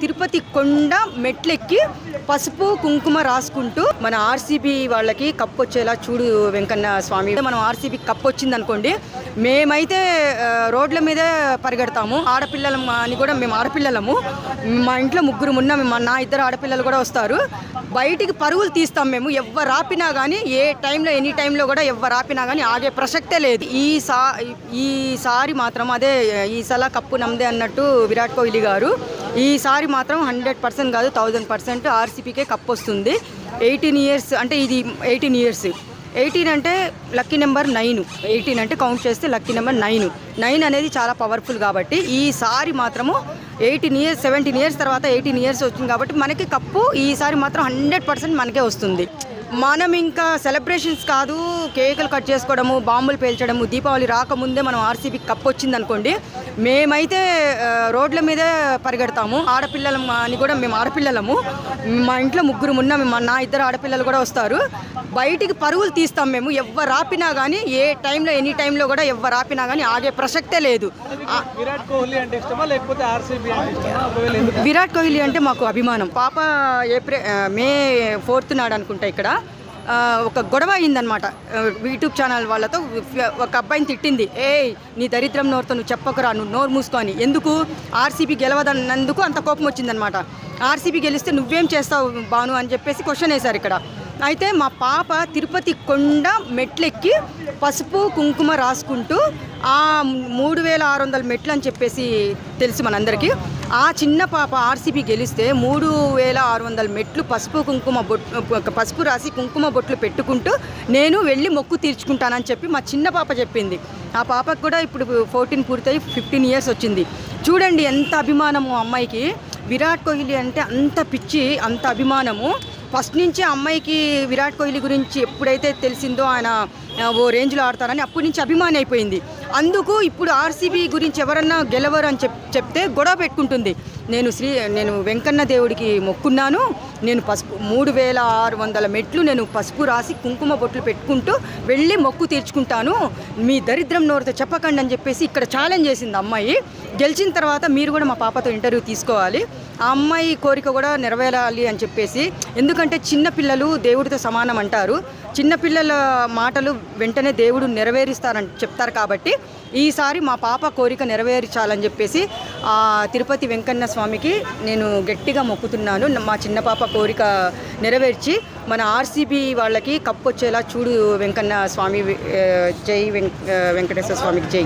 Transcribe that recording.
తిరుపతి కొండ మెట్లెక్కి పసుపు కుంకుమ రాసుకుంటూ మన ఆర్సీబీ వాళ్ళకి కప్ వచ్చేలా చూడు వెంకన్న స్వామి. మనం ఆర్సీబీ కప్ వచ్చింది అనుకోండి మేమైతే రోడ్ల మీదే పరిగెడతాము. ఆడపిల్లలం అని కూడా మేము ఆడపిల్లలము. మా ఇంట్లో ముగ్గురు ఉన్న మా నా ఇద్దరు ఆడపిల్లలు కూడా వస్తారు. బయటికి పరుగులు తీస్తాం మేము. ఎవరు ఆపినా కానీ ఏ టైంలో ఎనీ టైంలో కూడా ఎవరు ఆపినా కానీ ఆగే ప్రసక్తే లేదు. ఈ సా ఈసారి మాత్రం అదే ఈ కప్పు నమ్మదే అన్నట్టు విరాట్ కోహ్లీ గారు ఈసారి మాత్రం హండ్రెడ్ పర్సెంట్ కాదు థౌజండ్ పర్సెంట్ ఆర్సీపీకే కప్ వస్తుంది. ఎయిటీన్ ఇయర్స్ అంటే ఇది ఎయిటీన్ ఇయర్స్. ఎయిటీన్ అంటే లక్కీ నెంబర్ నైన్. ఎయిటీన్ అంటే కౌంట్ చేస్తే లక్కీ నెంబర్ నైన్. నైన్ అనేది చాలా పవర్ఫుల్ కాబట్టి ఈసారి మాత్రము ఎయిటీన్ ఇయర్స్ సెవెంటీన్ ఇయర్స్ తర్వాత ఎయిటీన్ ఇయర్స్ వచ్చింది కాబట్టి మనకి కప్పు ఈసారి మాత్రం హండ్రెడ్ పర్సెంట్ మనకే వస్తుంది. మనం ఇంకా సెలబ్రేషన్స్ కాదు కేకులు కట్ చేసుకోవడము బాంబులు పేల్చడము దీపావళి రాకముందే మనం ఆర్సీబీ కప్ వచ్చింది అనుకోండి మేమైతే రోడ్ల మీదే పరిగెడతాము. ఆడపిల్లలం అని కూడా మేము ఆడపిల్లలము. మా ఇంట్లో ముగ్గురు ఉన్న మా నా ఇద్దరు ఆడపిల్లలు కూడా వస్తారు. బయటికి పరుగులు తీస్తాం మేము. ఎవరు ఆపినా కానీ ఏ టైంలో ఎనీ టైంలో కూడా ఎవరు ఆపినా కానీ ఆగే ప్రసక్తే లేదు. విరాట్ కోహ్లీ అంటే ఇష్టమా లేకపోతే ఆర్సీబీ విరాట్ కోహ్లీ అంటే మాకు అభిమానం. పాప ఏప్రిల్ మే ఫోర్త్ నాడు అనుకుంటా ఇక్కడ. ఒక గొడవ అయిందనమాట యూట్యూబ్ ఛానల్ వాళ్ళతో ఒక అబ్బాయిని తిట్టింది. ఏయ్ నీ దరిద్రం నోరుతో నువ్వు చెప్పకురా నువ్వు నోరు మూసుకొని ఎందుకు? ఆర్సీబీ గెలవదన్నందుకు అంత కోపం వచ్చిందనమాట ఆర్సీబీ గెలిస్తే నువ్వేం చేస్తావు బాను అని చెప్పేసి క్వశ్చన్ వేశారు ఇక్కడ. అయితే మా పాప తిరుపతి కొండ మెట్లెక్కి పసుపు కుంకుమ రాసుకుంటూ ఆ మూడు వేల ఆరు వందల మెట్లు అని చెప్పేసి తెలుసు మనందరికీ. ఆ చిన్న పాప ఆర్సీబీ గెలిస్తే మూడు వేల ఆరు వందల మెట్లు పసుపు కుంకుమ బొట్టు పసుపు రాసి కుంకుమ బొట్లు పెట్టుకుంటూ నేను వెళ్ళి మొక్కు తీర్చుకుంటానని చెప్పి మా చిన్న పాప చెప్పింది. ఆ పాపకు కూడా ఇప్పుడు ఫోర్టీన్ పూర్తయి ఫిఫ్టీన్ ఇయర్స్ వచ్చింది. చూడండి ఎంత అభిమానము అమ్మాయికి. విరాట్ కోహ్లీ అంటే అంత పిచ్చి అంత అభిమానము. ఫస్ట్ నుంచి అమ్మాయికి విరాట్ కోహ్లీ గురించి ఎప్పుడైతే తెలిసిందో ఆయన ఓ రేంజ్లో ఆడతారని అప్పటి నుంచి అభిమాని అయిపోయింది. అందుకు ఇప్పుడు ఆర్సీబీ గురించి ఎవరన్నా గెలవరు అని చెప్ చెప్తే గొడవ పెట్టుకుంటుంది. నేను శ్రీ నేను వెంకన్న దేవుడికి మొక్కున్నాను. నేను పసుపు మూడు వేల ఆరు వందల మెట్లు నేను పసుపు రాసి కుంకుమ బొట్లు పెట్టుకుంటూ వెళ్ళి మొక్కు తీర్చుకుంటాను. మీ దరిద్రం నోరుతో చెప్పకండి అని చెప్పేసి ఇక్కడ ఛాలెంజ్ చేసింది అమ్మాయి. గెలిచిన తర్వాత మీరు కూడా మా పాపతో ఇంటర్వ్యూ తీసుకోవాలి. ఆ అమ్మాయి కోరిక కూడా నెరవేరాలి అని చెప్పేసి. ఎందుకంటే చిన్నపిల్లలు దేవుడితో సమానం అంటారు. చిన్నపిల్లల మాటలు వెంటనే దేవుడు నెరవేరుస్తారని చెప్తారు కాబట్టి ఈసారి మా పాప కోరిక నెరవేర్చాలని చెప్పేసి ఆ తిరుపతి వెంకన్న స్వామికి నేను గట్టిగా మొక్కుతున్నాను. మా చిన్న పాప కోరిక నెరవేర్చి మన ఆర్సీబీ వాళ్ళకి కప్పు వచ్చేలా చూడు వెంకన్న స్వామి జై వెంక వెంకటేశ్వర స్వామికి జై.